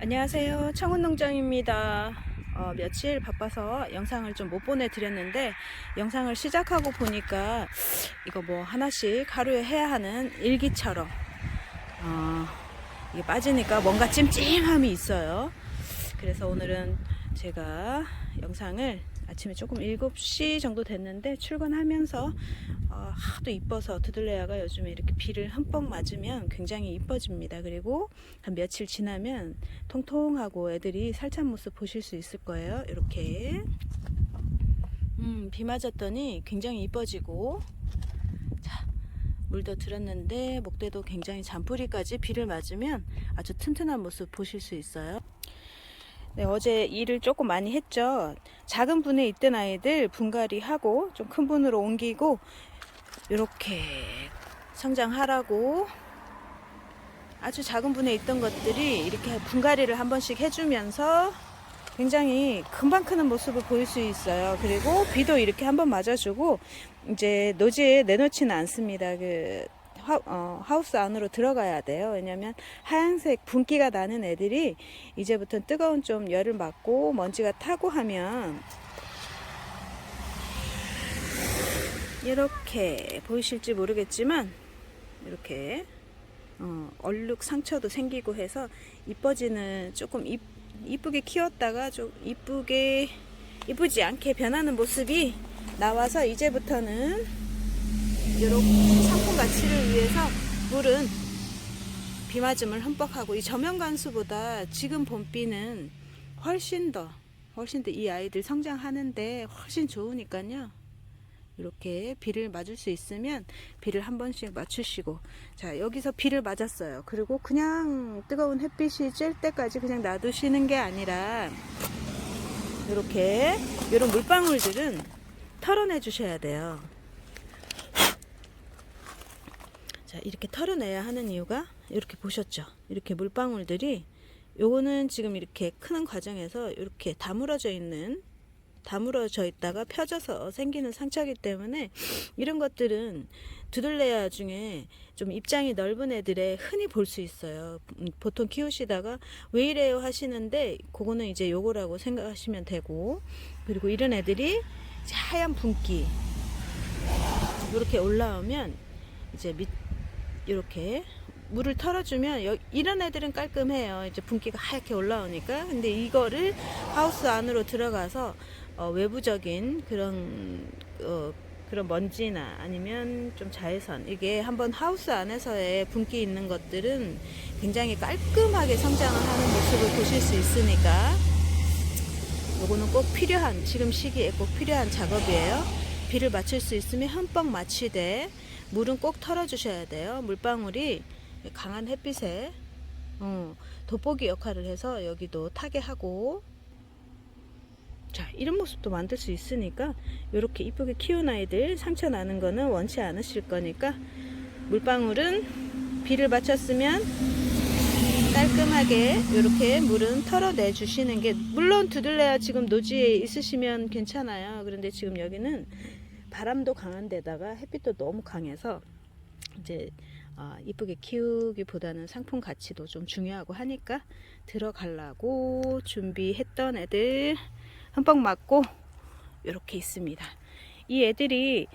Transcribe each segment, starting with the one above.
안녕하세요. 청운농장입니다. 어, 며칠 바빠서 영상을 좀 못 보내드렸는데 영상을 시작하고 보니까 이거 뭐 하나씩 하루에 해야 하는 일기처럼 어, 이게 빠지니까 뭔가 찜찜함이 있어요. 그래서 오늘은 제가 영상을 아침에 조금 7시 정도 됐는데 출근하면서 어, 하도 이뻐서 드들레아가 요즘에 이렇게 비를 흠뻑 맞으면 굉장히 이뻐집니다. 그리고 한 며칠 지나면 통통하고 애들이 살찬 모습 보실 수 있을 거예요. 이렇게 음, 비 맞았더니 굉장히 이뻐지고 자, 물도 들었는데 목대도 굉장히 잔뿌리까지 비를 맞으면 아주 튼튼한 모습 보실 수 있어요. 네, 어제 일을 조금 많이 했죠. 작은 분에 있던 아이들 분갈이 하고 좀 큰 분으로 옮기고 이렇게 성장하라고 아주 작은 분에 있던 것들이 이렇게 분갈이를 한 번씩 해주면서 굉장히 금방 크는 모습을 보일 수 있어요. 그리고 비도 이렇게 한번 맞아주고 이제 노지에 내놓지는 않습니다. 그 하, 어, 하우스 안으로 들어가야 돼요. 왜냐면 하얀색 분기가 나는 애들이 이제부터 뜨거운 좀 열을 맞고 먼지가 타고 하면 이렇게 보이실지 모르겠지만 이렇게 어, 얼룩 상처도 생기고 해서 이뻐지는 조금 이, 이쁘게 키웠다가 좀 이쁘게 이쁘지 않게 변하는 모습이 나와서 이제부터는 이렇게 상품 가치를 위해서 물은 비 맞음을 흠뻑 하고 이 저면 관수보다 지금 봄비는 훨씬 더 훨씬 더 이 아이들 성장하는데 훨씬 좋으니까요. 이렇게 비를 맞을 수 있으면 비를 한 번씩 맞추시고 자 여기서 비를 맞았어요 그리고 그냥 뜨거운 햇빛이 쬐 때까지 그냥 놔두시는 게 아니라 이렇게 이런 물방울들은 털어내 주셔야 돼요 자 이렇게 털어내야 하는 이유가 이렇게 보셨죠 이렇게 물방울들이 요거는 지금 이렇게 크는 과정에서 이렇게 다물어져 있는 다물어져 있다가 펴져서 생기는 상처이기 때문에 이런 것들은 두들레아 중에 좀 입장이 넓은 애들의 흔히 볼 수 있어요. 음, 보통 키우시다가 왜 이래요 하시는데 그거는 이제 요거라고 생각하시면 되고 그리고 이런 애들이 하얀 분기 이렇게 올라오면 이제 밑 이렇게 물을 털어주면 여- 이런 애들은 깔끔해요. 이제 분기가 하얗게 올라오니까. 근데 이거를 하우스 안으로 들어가서 어, 외부적인 그런 어, 그런 먼지나 아니면 좀 자외선 이게 한번 하우스 안에서의 분기 있는 것들은 굉장히 깔끔하게 성장을 하는 모습을 보실 수 있으니까 요거는 꼭 필요한 지금 시기에 꼭 필요한 작업이에요. 비를 맞출 수 있으면 흠뻑 맞추되 물은 꼭 털어주셔야 돼요. 물방울이 강한 햇빛에 어, 돋보기 역할을 해서 여기도 타게 하고. 자 이런 모습도 만들 수 있으니까 이렇게 이쁘게 키운 아이들 상처 나는 거는 원치 않으실 거니까 물방울은 비를 맞췄으면 깔끔하게 이렇게 물은 털어내 주시는 게 물론 두들레야 지금 노지에 있으시면 괜찮아요. 그런데 지금 여기는 바람도 강한 데다가 햇빛도 너무 강해서 이제 어, 이쁘게 키우기보다는 상품 가치도 좀 중요하고 하니까 들어가려고 준비했던 애들 흠뻑 맞고 이렇게 있습니다. 이 애들이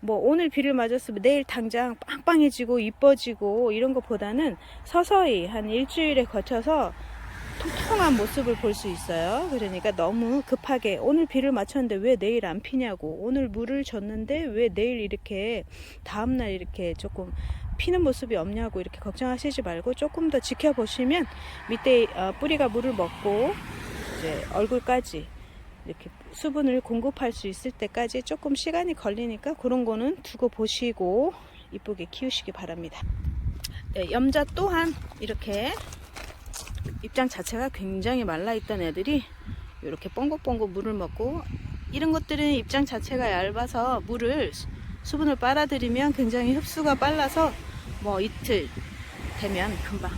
뭐 오늘 비를 맞았으면 내일 당장 빵빵해지고 이뻐지고 이런 것보다는 서서히 한 일주일에 거쳐서 통통한 모습을 볼 수 있어요. 그러니까 너무 급하게 오늘 비를 맞췄는데 왜 내일 안 피냐고 오늘 물을 줬는데 왜 내일 이렇게 다음날 이렇게 조금 피는 모습이 없냐고 이렇게 걱정하시지 말고 조금 더 지켜보시면 밑에 어, 뿌리가 물을 먹고 이제 얼굴까지 이렇게 수분을 공급할 수 있을 때까지 조금 시간이 걸리니까 그런 거는 두고 보시고 이쁘게 키우시기 바랍니다. 네, 염자 또한 이렇게 입장 자체가 굉장히 말라있던 애들이 이렇게 뻥긋뻥긋 물을 먹고 이런 것들은 입장 자체가 얇아서 물을 수- 수분을 빨아들이면 굉장히 흡수가 빨라서 뭐 이틀 되면 금방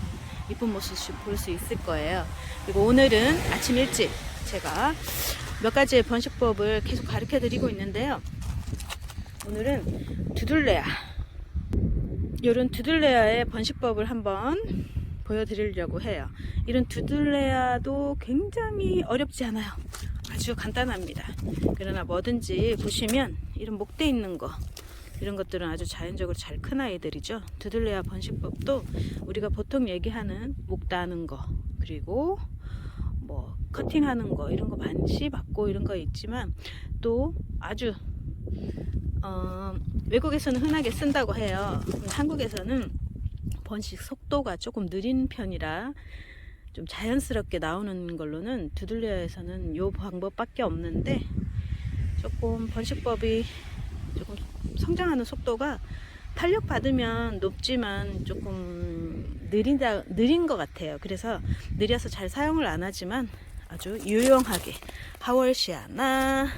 이쁜 모습 볼 수 있을 거예요. 그리고 오늘은 아침 일찍 제가 몇 가지의 번식법을 계속 가르쳐 드리고 있는데요. 오늘은 두들레아. 요런 두들레아의 번식법을 한번 보여드리려고 해요. 이런 두들레아도 굉장히 어렵지 않아요. 아주 간단합니다. 그러나 뭐든지 보시면 이런 목대 있는 거 이런 것들은 아주 자연적으로 잘 큰 아이들이죠. 두들레아 번식법도 우리가 보통 얘기하는 목 따는 거 그리고 뭐 커팅하는 거 이런 거 반시 받고 이런 거 있지만 또 아주 어, 외국에서는 흔하게 쓴다고 해요. 한국에서는 번식 속도가 조금 느린 편이라 좀 자연스럽게 나오는 걸로는 두들레아에서는 요 방법밖에 없는데 조금 번식법이 조금 성장하는 속도가 탄력 받으면 높지만 조금 느린다 느린 것 같아요. 그래서 느려서 잘 사용을 안 하지만 아주 유용하게 하월시아나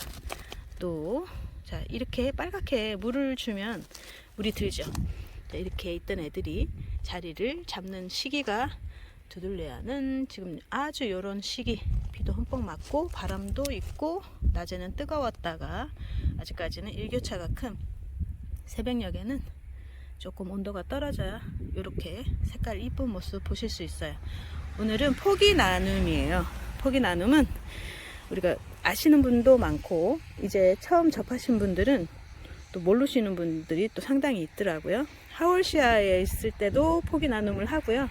또 자 이렇게 빨갛게 물을 주면 물이 들죠. 자, 이렇게 있던 애들이 자리를 잡는 시기가 두들레아는 지금 아주 요런 시기 비도 흠뻑 맞고 바람도 있고 낮에는 뜨거웠다가 아직까지는 일교차가 큰 새벽녘에는 조금 온도가 떨어져야 이렇게 색깔 이쁜 모습 보실 수 있어요. 오늘은 포기 나눔이에요. 포기 나눔은 우리가 아시는 분도 많고 이제 처음 접하신 분들은 또 모르시는 분들이 또 상당히 있더라고요. 하월시아에 있을 때도 포기 나눔을 하고요.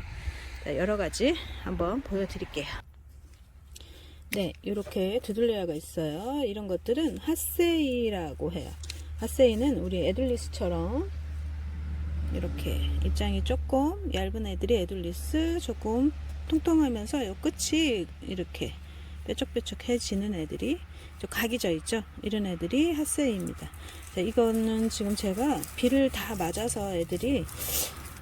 자, 여러 가지 한번 보여드릴게요. 네, 이렇게 두들레아가 있어요. 이런 것들은 핫세이라고 해요. 핫세이는 우리 에둘리스처럼 이렇게 입장이 조금 얇은 애들이 에둘리스 조금 통통하면서 요 끝이 이렇게 뾰족뾰족해지는 애들이 좀 각이 져 있죠. 이런 애들이 핫세이입니다. 자, 이거는 지금 제가 비를 다 맞아서 애들이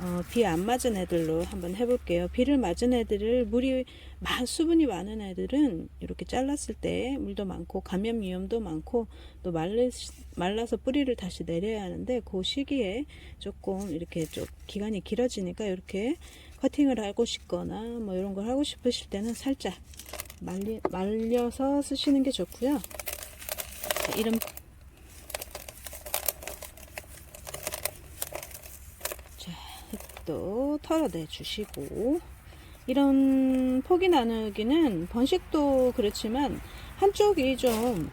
어, 비 안 맞은 애들로 한번 해볼게요. 비를 맞은 애들을 물이 많, 수분이 많은 애들은 이렇게 잘랐을 때 물도 많고 감염 위험도 많고 또 말르, 말라서 뿌리를 다시 내려야 하는데 그 시기에 조금 이렇게 좀 기간이 길어지니까 이렇게 커팅을 하고 싶거나 뭐 이런 걸 하고 싶으실 때는 살짝 말리, 말려서 쓰시는 게 좋고요. 자, 이런 자, 또 털어내 주시고 이런 포기 나누기는 번식도 그렇지만 한쪽이 좀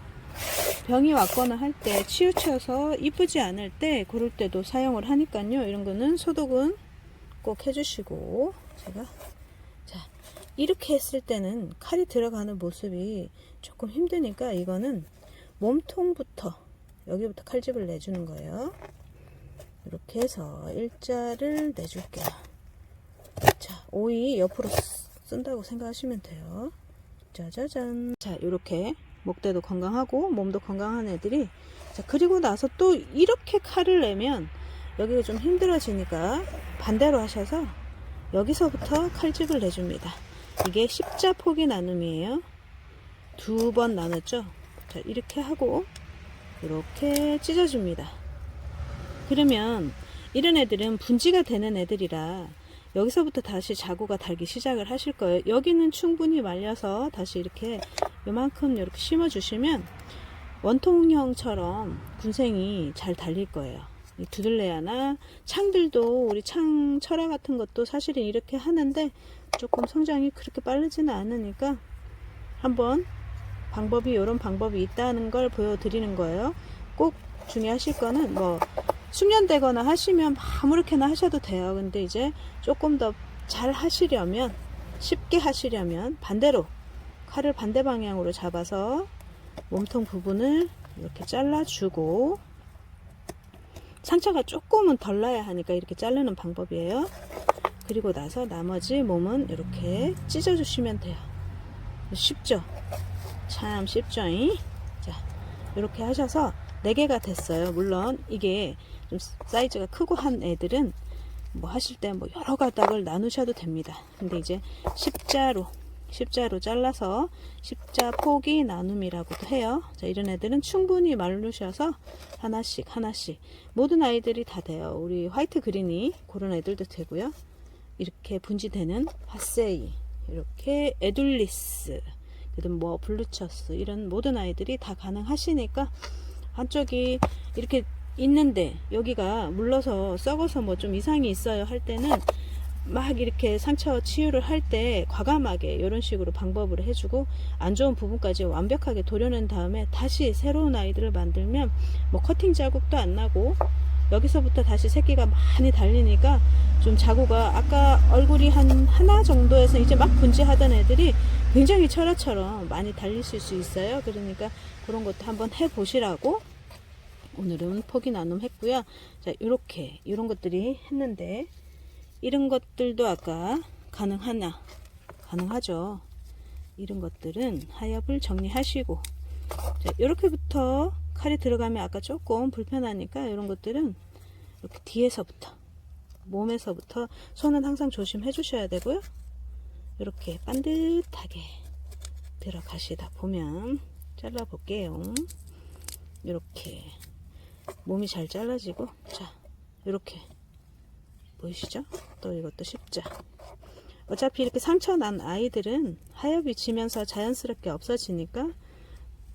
병이 왔거나 할 때 치우쳐서 이쁘지 않을 때 그럴 때도 사용을 하니까요. 이런 거는 소독은 꼭 해주시고 제가 자 이렇게 했을 때는 칼이 들어가는 모습이 조금 힘드니까 이거는 몸통부터 여기부터 칼집을 내주는 거예요. 이렇게 해서 일자를 내줄게요. 자, 오이 옆으로 쓴다고 생각하시면 돼요. 짜자잔. 자, 이렇게 목대도 건강하고 몸도 건강한 애들이 자, 그리고 나서 또 이렇게 칼을 내면 여기가 좀 힘들어지니까 반대로 하셔서 여기서부터 칼집을 내줍니다. 이게 십자 포기 나눔이에요. 두 번 나눴죠. 자, 이렇게 하고 이렇게 찢어줍니다. 그러면 이런 애들은 분지가 되는 애들이라 여기서부터 다시 자구가 달기 시작을 하실 거예요. 여기는 충분히 말려서 다시 이렇게 요만큼 이렇게 심어 주시면 원통형처럼 군생이 잘 달릴 거예요. 이 두들레아나 창들도 우리 창 철화 같은 것도 사실은 이렇게 하는데 조금 성장이 그렇게 빠르지는 않으니까 한번 방법이 이런 방법이 있다는 걸 보여드리는 거예요. 꼭 중요하실 거는 뭐 숙련되거나 하시면 아무렇게나 하셔도 돼요. 근데 이제 조금 더 잘 하시려면 쉽게 하시려면 반대로 칼을 반대 방향으로 잡아서 몸통 부분을 이렇게 잘라주고 상처가 조금은 덜 나야 하니까 이렇게 자르는 방법이에요. 그리고 나서 나머지 몸은 이렇게 찢어주시면 돼요. 쉽죠? 참 쉽죠? 자, 이렇게 하셔서 4개가 됐어요. 물론 이게 좀 사이즈가 크고 한 애들은 뭐 하실 때 뭐 여러 가닥을 나누셔도 됩니다. 근데 이제 십자로 십자로 잘라서 십자 포기 나눔이라고도 해요. 자, 이런 애들은 충분히 말르셔서 하나씩 하나씩 모든 아이들이 다 돼요. 우리 화이트 그린이 그런 애들도 되고요. 이렇게 분지되는 핫세이, 이렇게 에둘리스, 그다음 뭐 블루처스 이런 모든 아이들이 다 가능하시니까 한쪽이 이렇게 있는데 여기가 물러서 썩어서 뭐 좀 이상이 있어요 할 때는 막 이렇게 상처 치유를 할 때 과감하게 이런 식으로 방법으로 해주고 안 좋은 부분까지 완벽하게 도려낸 다음에 다시 새로운 아이들을 만들면 뭐 커팅 자국도 안 나고 여기서부터 다시 새끼가 많이 달리니까 좀 자구가 아까 얼굴이 한 하나 정도에서 이제 막 분지하던 애들이 굉장히 철화처럼 많이 달릴 수 있어요. 그러니까 그런 것도 한번 해보시라고 오늘은 포기 나눔 했고요. 자, 이렇게 이런 것들이 했는데 이런 것들도 아까 가능하나 가능하죠. 이런 것들은 하엽을 정리하시고 자, 이렇게부터 칼이 들어가면 아까 조금 불편하니까 이런 것들은 이렇게 뒤에서부터 몸에서부터 손은 항상 조심해 주셔야 되고요. 이렇게 반듯하게 들어가시다 보면 잘라 볼게요. 이렇게 몸이 잘 잘라지고 자 이렇게 보이시죠? 또 이것도 십자. 어차피 이렇게 상처 난 아이들은 하엽이 지면서 자연스럽게 없어지니까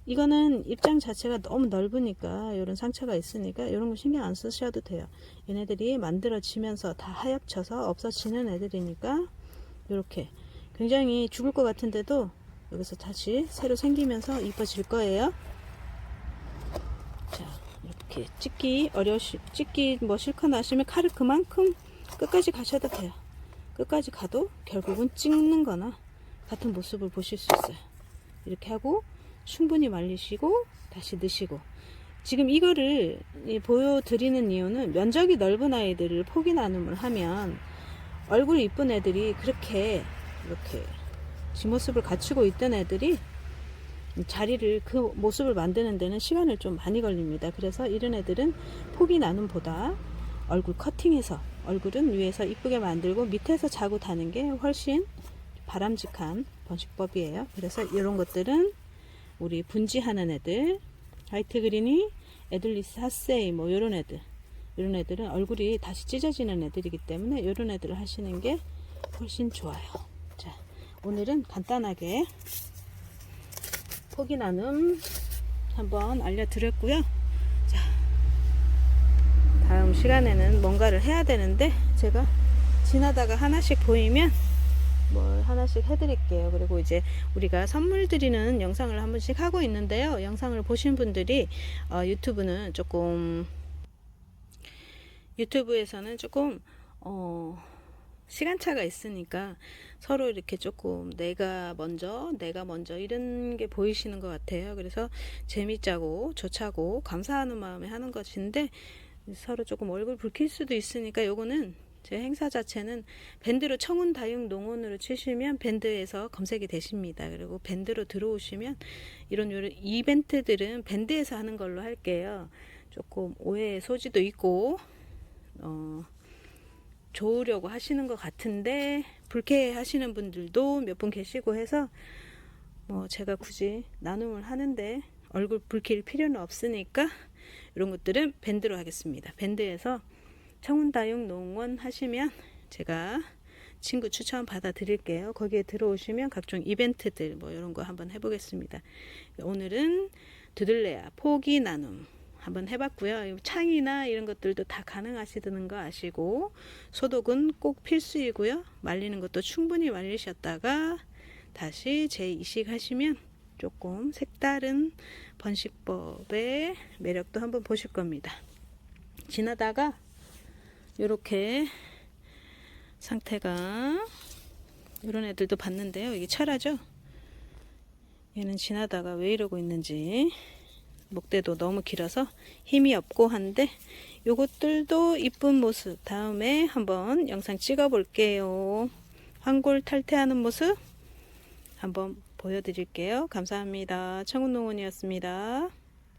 이거는 입장 자체가 너무 넓으니까 이런 상처가 있으니까 이런 거 신경 안 쓰셔도 돼요. 얘네들이 만들어지면서 다 하얗쳐서 없어지는 애들이니까 이렇게 굉장히 죽을 것 같은데도 여기서 다시 새로 생기면서 이뻐질 거예요. 자 이렇게 찍기 어려우시 찍기 뭐 싫거나 하시면 칼을 그만큼 끝까지 가셔도 돼요. 끝까지 가도 결국은 찍는 거나 같은 모습을 보실 수 있어요. 이렇게 하고 충분히 말리시고 다시 넣으시고 지금 이거를 이 보여드리는 이유는 면적이 넓은 아이들을 포기 나눔을 하면 얼굴 이쁜 애들이 그렇게 이렇게 뒷모습을 갖추고 있던 애들이 자리를 그 모습을 만드는 데는 시간을 좀 많이 걸립니다. 그래서 이런 애들은 포기 나눔보다 얼굴 커팅해서 얼굴은 위에서 이쁘게 만들고 밑에서 자고 다는 게 훨씬 바람직한 번식법이에요. 그래서 이런 것들은 우리 분지하는 애들 화이트 그린이 에들리스 하세이 뭐 이런 애들 이런 애들은 얼굴이 다시 찢어지는 애들이기 때문에 이런 애들을 하시는 게 훨씬 좋아요. 자 오늘은 간단하게 포기 나눔 한번 알려드렸고요. 자 다음 시간에는 뭔가를 해야 되는데 제가 지나다가 하나씩 보이면 뭘 하나씩 해드릴게요. 그리고 이제 우리가 선물 드리는 영상을 한 번씩 하고 있는데요. 영상을 보신 분들이 어, 유튜브는 조금 유튜브에서는 조금 어, 시간차가 있으니까 서로 이렇게 조금 내가 먼저 내가 먼저 이런 게 보이시는 것 같아요. 그래서 재밌자고 좋자고 감사하는 마음에 하는 것인데 서로 조금 얼굴 붉힐 수도 있으니까 요거는 제 행사 자체는 밴드로 청운 다육 농원으로 치시면 밴드에서 검색이 되십니다. 그리고 밴드로 들어오시면 이런 요런 이벤트들은 밴드에서 하는 걸로 할게요. 조금 오해의 소지도 있고 어, 좋으려고 하시는 것 같은데 불쾌해 하시는 분들도 몇 분 계시고 해서 뭐 제가 굳이 나눔을 하는데 얼굴 붉힐 필요는 없으니까 이런 것들은 밴드로 하겠습니다. 밴드에서 청운다육 농원 하시면 제가 친구 추천 받아 드릴게요. 거기에 들어오시면 각종 이벤트들 뭐 이런 거 한번 해보겠습니다. 오늘은 두들레아 포기 나눔 한번 해봤고요. 창이나 이런 것들도 다 가능하시다는 거 아시고 소독은 꼭 필수이고요. 말리는 것도 충분히 말리셨다가 다시 재이식 하시면 조금 색다른 번식법의 매력도 한번 보실 겁니다. 지나다가 이렇게 상태가 이런 애들도 봤는데요. 이게 철화죠. 얘는 지나다가 왜 이러고 있는지 목대도 너무 길어서 힘이 없고 한데 요것들도 이쁜 모습 다음에 한번 영상 찍어 볼게요. 황골 탈퇴하는 모습 한번 보여드릴게요. 감사합니다. 청운농원이었습니다.